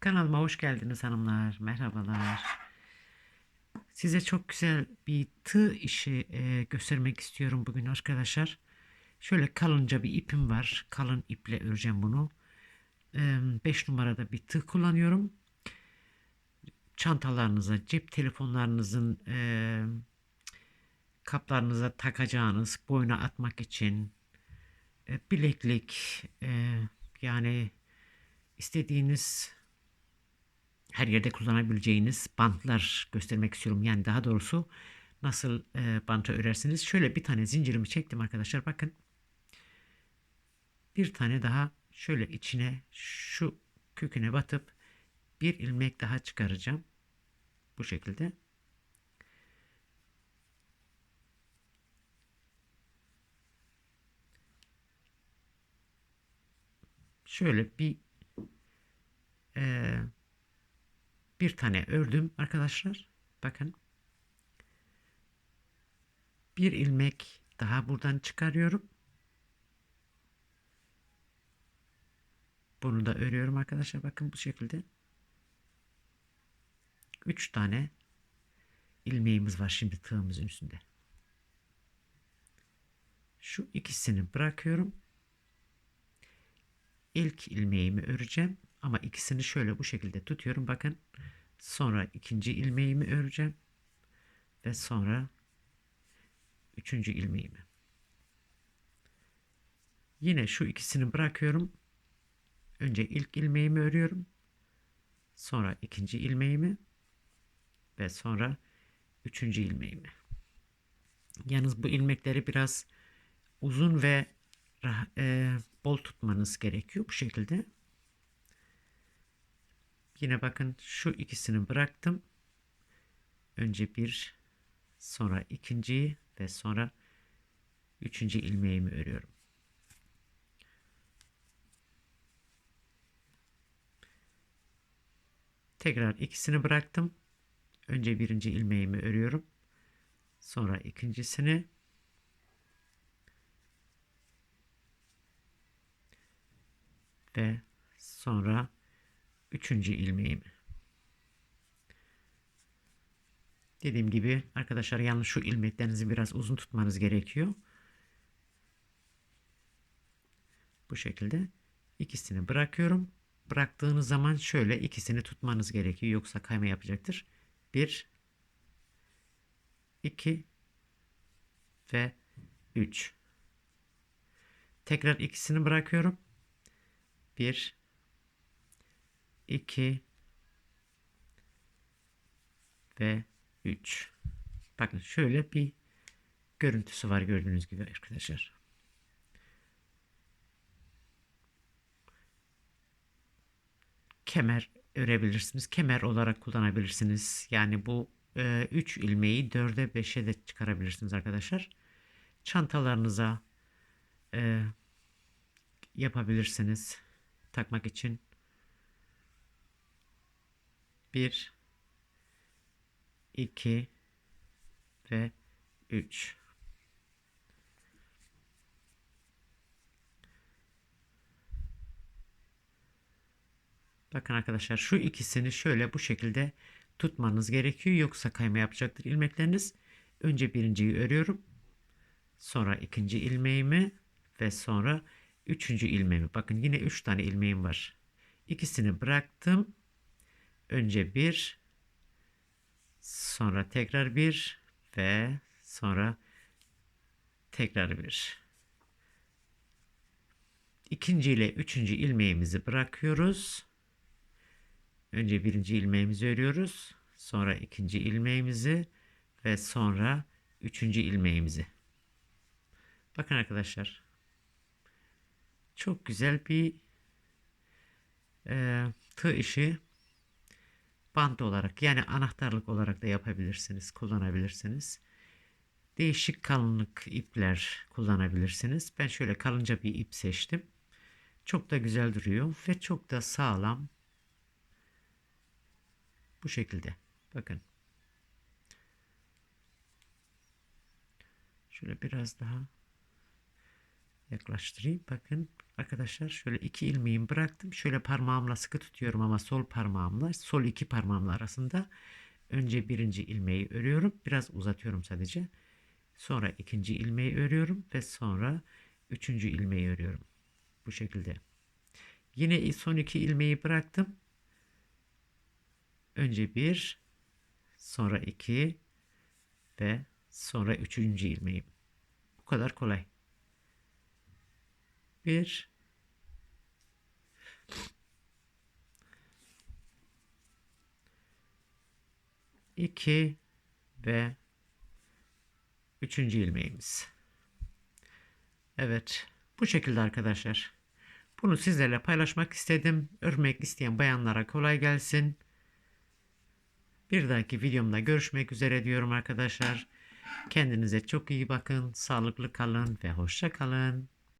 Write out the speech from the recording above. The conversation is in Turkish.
Kanalıma hoş geldiniz hanımlar. Merhabalar. Size çok güzel bir tığ işi e, göstermek istiyorum bugün arkadaşlar. Şöyle kalınca bir ipim var. Kalın iple öreceğim bunu. 5 numarada bir tığ kullanıyorum. Çantalarınıza, cep telefonlarınızın e, kaplarınıza takacağınız, boyuna atmak için e, bileklik, e, yani istediğiniz her yerde kullanabileceğiniz bantlar göstermek istiyorum. Yani daha doğrusu nasıl e, banta örersiniz. Şöyle bir tane zincirimi çektim arkadaşlar. Bakın. Bir tane daha şöyle içine şu köküne batıp bir ilmek daha çıkaracağım. Bu şekilde. Şöyle bir eee bir tane ördüm arkadaşlar. Bakın. Bir ilmek daha buradan çıkarıyorum. Bunu da örüyorum arkadaşlar. Bakın bu şekilde. 3 tane ilmeğimiz var şimdi tığımızın üstünde. Şu ikisini bırakıyorum. İlk ilmeğimi öreceğim. Ama ikisini şöyle bu şekilde tutuyorum. Bakın. Sonra ikinci ilmeğimi öreceğim. Ve sonra üçüncü ilmeğimi. Yine şu ikisini bırakıyorum. Önce ilk ilmeğimi örüyorum. Sonra ikinci ilmeğimi ve sonra üçüncü ilmeğimi. Yalnız bu ilmekleri biraz uzun ve e, bol tutmanız gerekiyor bu şekilde. Yine bakın şu ikisini bıraktım. Önce bir, sonra ikinciyi ve sonra üçüncü ilmeğimi örüyorum. Tekrar ikisini bıraktım. Önce birinci ilmeğimi örüyorum. Sonra ikincisini ve sonra üçüncü ilmeğimi. Dediğim gibi arkadaşlar yalnız şu ilmeklerinizi biraz uzun tutmanız gerekiyor. Bu şekilde ikisini bırakıyorum. Bıraktığınız zaman şöyle ikisini tutmanız gerekiyor. Yoksa kayma yapacaktır. 1 2 ve 3 Tekrar ikisini bırakıyorum. 1 2 ve 3. Bakın şöyle bir görüntüsü var gördüğünüz gibi arkadaşlar. Kemer örebilirsiniz. Kemer olarak kullanabilirsiniz. Yani bu 3 e, ilmeği 4'e 5'e de çıkarabilirsiniz arkadaşlar. Çantalarınıza e, yapabilirsiniz takmak için 1 2 ve 3 Bakın arkadaşlar şu ikisini şöyle bu şekilde tutmanız gerekiyor. Yoksa kayma yapacaktır ilmekleriniz. Önce birinciyi örüyorum. Sonra ikinci ilmeğimi ve sonra üçüncü ilmeğimi. Bakın yine üç tane ilmeğim var. İkisini bıraktım. Önce bir, sonra tekrar bir ve sonra tekrar bir. İkinci ile üçüncü ilmeğimizi bırakıyoruz. Önce birinci ilmeğimizi örüyoruz. Sonra ikinci ilmeğimizi ve sonra üçüncü ilmeğimizi. Bakın arkadaşlar. Çok güzel bir e, tığ işi bant olarak yani anahtarlık olarak da yapabilirsiniz, kullanabilirsiniz. Değişik kalınlık ipler kullanabilirsiniz. Ben şöyle kalınca bir ip seçtim. Çok da güzel duruyor ve çok da sağlam. Bu şekilde. Bakın. Şöyle biraz daha Yaklaştırayım. Bakın arkadaşlar şöyle iki ilmeğimi bıraktım. Şöyle parmağımla sıkı tutuyorum ama sol parmağımla sol iki parmağımla arasında önce birinci ilmeği örüyorum. Biraz uzatıyorum sadece. Sonra ikinci ilmeği örüyorum ve sonra üçüncü ilmeği örüyorum. Bu şekilde. Yine son iki ilmeği bıraktım. Önce bir, sonra iki ve sonra üçüncü ilmeğim. Bu kadar kolay. Bir, iki ve üçüncü ilmeğimiz. Evet, bu şekilde arkadaşlar. Bunu sizlerle paylaşmak istedim. Örmek isteyen bayanlara kolay gelsin. Bir dahaki videomda görüşmek üzere diyorum arkadaşlar. Kendinize çok iyi bakın, sağlıklı kalın ve hoşça kalın.